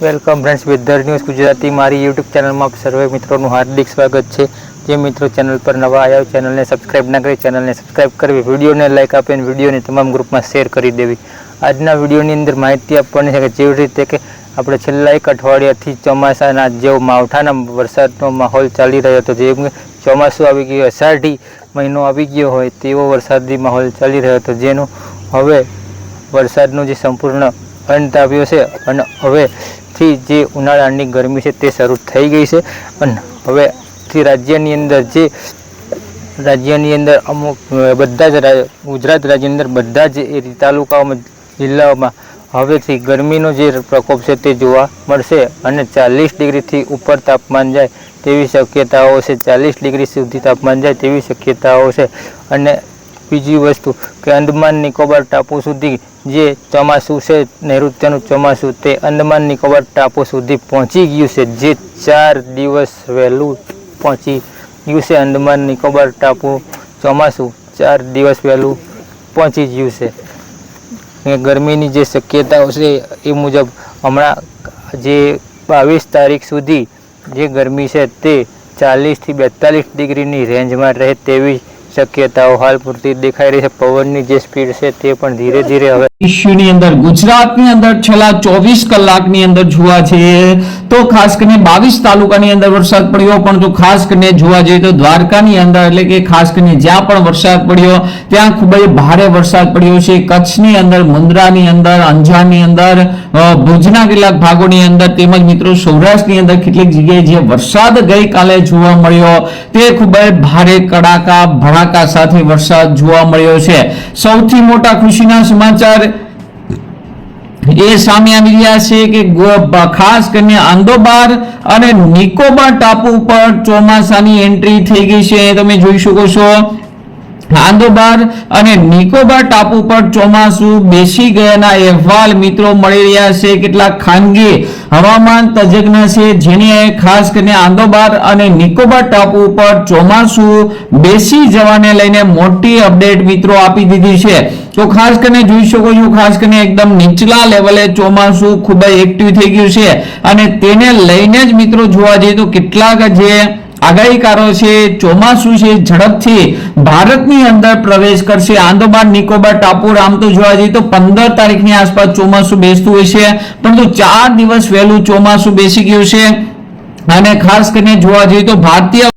Welcome friends, weather news Gujarati. મારી YouTube ચેનલમાં સર્વે મિત્રોનું હાર્દિક સ્વાગત છે. જે મિત્રો ચેનલ પર નવા આવ્યા હોય, ચેનલને સબસ્ક્રાઈબ ના કરી, ચેનલને સબસ્ક્રાઈબ કરવી, વિડીયોને લાઇક આપીને વિડીયોને તમામ ગ્રુપમાં શેર કરી દેવી. આજના વિડીયોની અંદર માહિતી આપવાની છે કે જેવી રીતે કે આપણે છેલ્લા એક અઠવાડિયાથી ચોમાસાના જેવો માવઠાના વરસાદનો માહોલ ચાલી રહ્યો હતો. જેમ ચોમાસું આવી ગયું, અષાઢી મહિનો આવી ગયો હોય, તેવો વરસાદી માહોલ ચાલી રહ્યો હતો. જેનો હવે વરસાદનું જે સંપૂર્ણ અંત આવ્યો છે અને હવેથી જે ઉનાળાની ગરમી છે તે શરૂ થઈ ગઈ છે અને હવેથી રાજ્યની અંદર જે રાજ્યની અંદર અમુક બધા જ ગુજરાત રાજ્યની અંદર બધા જ એ તાલુકાઓમાં, જિલ્લાઓમાં હવેથી ગરમીનો જે પ્રકોપ છે તે જોવા મળશે અને ચાલીસ ડિગ્રીથી ઉપર તાપમાન જાય તેવી શક્યતાઓ છે. ચાલીસ ડિગ્રી સુધી તાપમાન જાય તેવી શક્યતાઓ છે અને બીજી વસ્તુ કે અંદમાન નિકોબાર ટાપુ સુધી જે ચોમાસું છે, નૈઋત્યનું ચોમાસું, તે અંદમાન નિકોબાર ટાપુ સુધી પહોંચી ગયું છે. જે ચાર દિવસ વહેલું પહોંચી ગયું છે. અંદમાન નિકોબાર ટાપુ ચોમાસું ચાર દિવસ વહેલું પહોંચી ગયું છે. ગરમીની જે શક્યતાઓ છે, એ મુજબ હમણાં જે બાવીસ તારીખ સુધી જે ગરમી છે, તે ચાલીસથી બેતાલીસ ડિગ્રીની રેન્જમાં રહે તેવી શક્યતાઓ હાલ પૂરતી દેખાઈ રહી છે. પવનની જે સ્પીડ છે તે પણ ધીરે ધીરે હવે ઇસ્યુની અંદર, ગુજરાતની અંદર છેલ્લા ચોવીસ કલાકની અંદર જોવા જઈએ તો ખાસ કરીને બાવીસ તાલુકાની અંદર વરસાદ પડ્યો, પણ જો ખાસ કરીને જોવા જઈએ તો દ્વારકાની અંદર, એટલે કે ખાસ કરીને જ્યાં પણ વરસાદ પડ્યો, ત્યાં ખૂબ જ ભારે વરસાદ પડ્યો છે. કચ્છની અંદર, મુન્દ્રાની અંદર, અંજારની અંદર ભુજના કેટલાક ભાગોની અંદર તેમજ મિત્રો સૌરાષ્ટ્રની અંદર કેટલીક જગ્યાએ જે વરસાદ ગઈકાલે જોવા મળ્યો, તે ખૂબ જ ભારે કડાકા, ભડાકા સાથે વરસાદ જોવા મળ્યો છે. સૌથી મોટા ખુશીના સમાચાર એ સામે આવી રહ્યા છે કે ખાસ કરીને આંદોબાર અને નિકોબાર ટાપુ પર ચોમાસાની એન્ટ્રી થઈ ગઈ છે. તમે જોઈ શકો છો આંદોબાર અને નિકોબાર ટાપુ પર ચોમાસું બેસી ગયાના અહેવાલ મિત્રો મળી રહ્યા છે. કેટલાક ખાનગી હવામાન તજજ્ઞ છે, જેને ખાસ કરીને આંદોબાર અને નિકોબાર ટાપુ પર ચોમાસું બેસી જવાને લઈને મોટી અપડેટ મિત્રો આપી દીધી છે. તો ખાસ કરીને જોઈ શકો છો, ખાસ કરીને એકદમ નીચલા લેવલે ચોમાસું ખૂબ એક્ટિવ થઈ ગયું છે. અને તેને લઈને જ મિત્રો જોવા જઈએ તો કેટલાક જે આગાહીકારો છે, ચોમાસું છે, ઝડપથી ભારતની અંદર પ્રવેશ કરશે. આંદોમાન નિકોબાર, ટાપુ આમ તો જોવા જઈએ તો પંદર તારીખની આસપાસ ચોમાસું બેસતું હોય છે. પરંતુ ચાર દિવસ વહેલું ચોમાસું બેસી ગયું છે. અને ખાસ કરીને જોવા જઈએ તો ભારતીય